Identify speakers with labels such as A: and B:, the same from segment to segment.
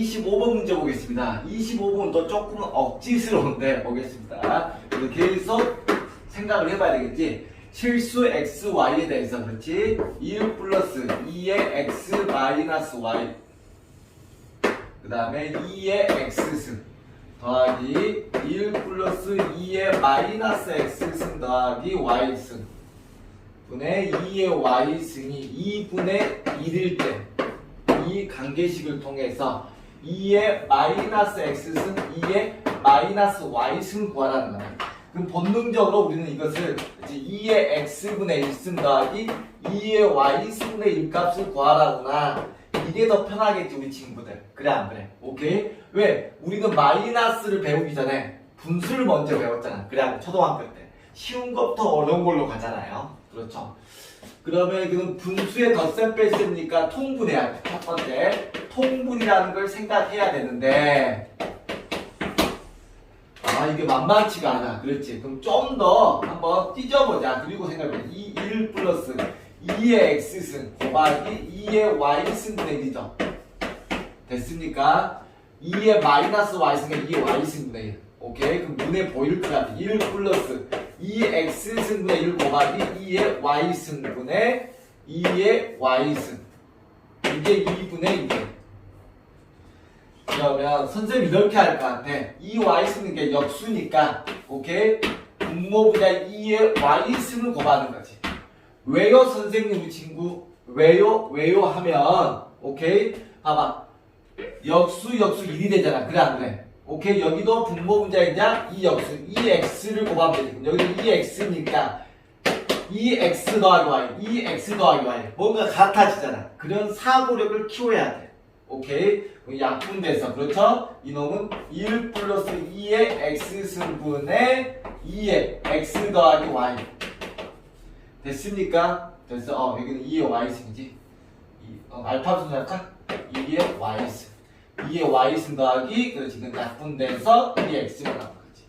A: 25번 문제 보겠습니다. 25번도 조금 억지스러운데 보겠습니다. 계속 생각을 해봐야 되겠지. 실수 x, y에 대해서 그렇지. 2 플러스 2의 x 마이너스 y 그 다음에 2의 x승 더하기 1 플러스 2의 마이너스 x승 더하기 y승 분의 2의 y승이 2분의 1일 때 이 관계식을 통해서 2의 마이너스 x승 2의 마이너스 y승 구하라는 거야. 그럼 본능적으로 우리는 이것을 이제 2의 x분의 1승 더하기 2의 y승분의 1값을 구하라구나. 이게 더 편하겠지 우리 친구들. 그래 안 그래? 오케이? 왜? 우리는 마이너스를 배우기 전에 분수를 먼저 배웠잖아. 그래 안? 초등학교 때. 쉬운 것부터 어려운 걸로 가잖아요. 그렇죠? 그러면 이거는 분수의 덧셈 뺄셈이니까 통분해야 돼. 첫 번째. 통분이라는 걸 생각해야 되는데 아 이게 만만치가 않아. 그렇지. 그럼 좀 더 한번 찢어보자. 그리고 생각해. 2, 1 플러스 2의 x승 곱하기 2의 y승 분의 1이죠. 됐습니까? 2의 마이너스 y승의 2의 y승 분의 1. 오케이? 그럼 눈에 보일 것 같아. 1 플러스 2x승 분의 1 곱하기 2의 y승 분의 2의 y승. 이게 2분의 1. 그러면 선생님 이렇게 할 것 같아. 이 y승은 게 역수니까, 오케이? 분모분자 2의 y승을 곱하는 거지. 왜요, 선생님, 우리 친구? 왜요? 왜요? 하면, 오케이? 봐봐. 역수, 역수 1이 되잖아. 그래, 안 그래? 오케이? 여기도 분모 분자이자 이 역수, 이 x를 곱하면 되지. 여기도 이 x니까, 이 x 더하기 y, 이 x 더하기 y. 뭔가 같아지잖아. 그런 사고력을 키워야 돼. 오케이? 약분돼서 그렇죠? 이놈은 1 플러스 2의 x승분의 2의 x 더하기 y 됐습니까? 됐어? 어 여기는 2의 y승이지 이, 어, 알파 순 할까? 2의 y승 2의 y승 더하기 그렇지 이건 약분돼서 2의 x가 나온 거지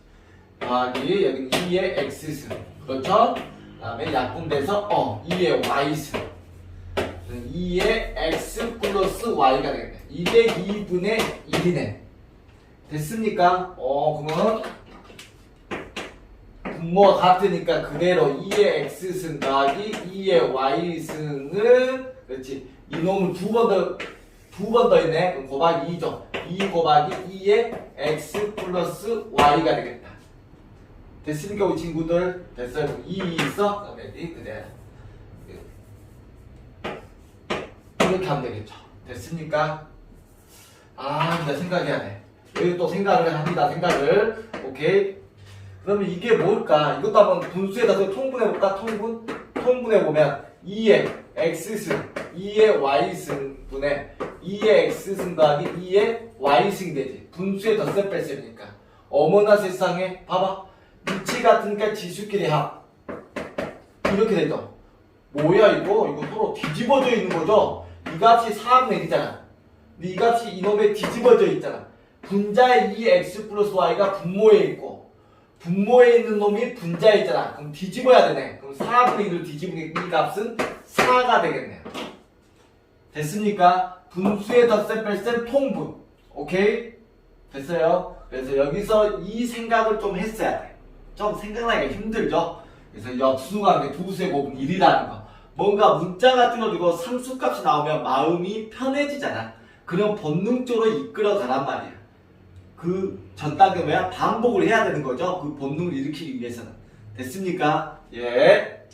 A: 더하기 여기는 2의 x승 그렇죠? 그 다음에 약분돼서 어 2의 y승 2의 x 플러스 y가 되겠네. 이게 2분의 1이네. 됐습니까? 어, 그러면 분모가 같으니까 그대로 2의 x승 더하기 2의 y승은 그렇지. 이놈을 두번 더, 두 번 더 있네. 그럼 곱하기 2죠. 2 곱하기 2의 x 플러스 y가 되겠다. 됐습니까, 우리 친구들? 됐어요. 그럼 2 있어? 이 그대로. 이렇게 하면 되겠죠. 됐습니까? 아, 이제 생각해야 돼. 여기 또 생각을 합니다. 생각을. 오케이. 그러면 이게 뭘까? 이것도 한번 분수에다 서 통분해볼까? 통분? 통분해보면 2의 x승, 2의 y승 분의 2의 x승 더하기 2의 y승 되지. 분수의 덧셈 뺄셈이니까. 어머나 세상에, 봐봐. 위치 같으니까 지수끼리 합. 이렇게 되죠. 뭐야 이거? 이거 서로 뒤집어져 있는 거죠? 이 값이 4분의 1이잖아. 근데 이 값이 이놈에 뒤집어져 있잖아. 분자의 2x 플러스 y가 분모에 있고 분모에 있는 놈이 분자에 있잖아. 그럼 뒤집어야 되네. 그럼 4분의 1을 뒤집으니까 이 값은 4가 되겠네요. 됐습니까? 분수의 덧셈 뺄셈 통분. 오케이? 됐어요? 그래서 여기서 이 생각을 좀 했어야 돼. 좀 생각나기가 힘들죠? 그래서 역수관계 두 수의 곱은 1이라는 거. 뭔가 문자가 띄어지고 상수값이 나오면 마음이 편해지잖아. 그럼 본능적으로 이끌어 가란 말이야. 그전 단계 뭐야? 반복을 해야 되는 거죠. 그 본능을 일으키기 위해서는. 됐습니까? 예.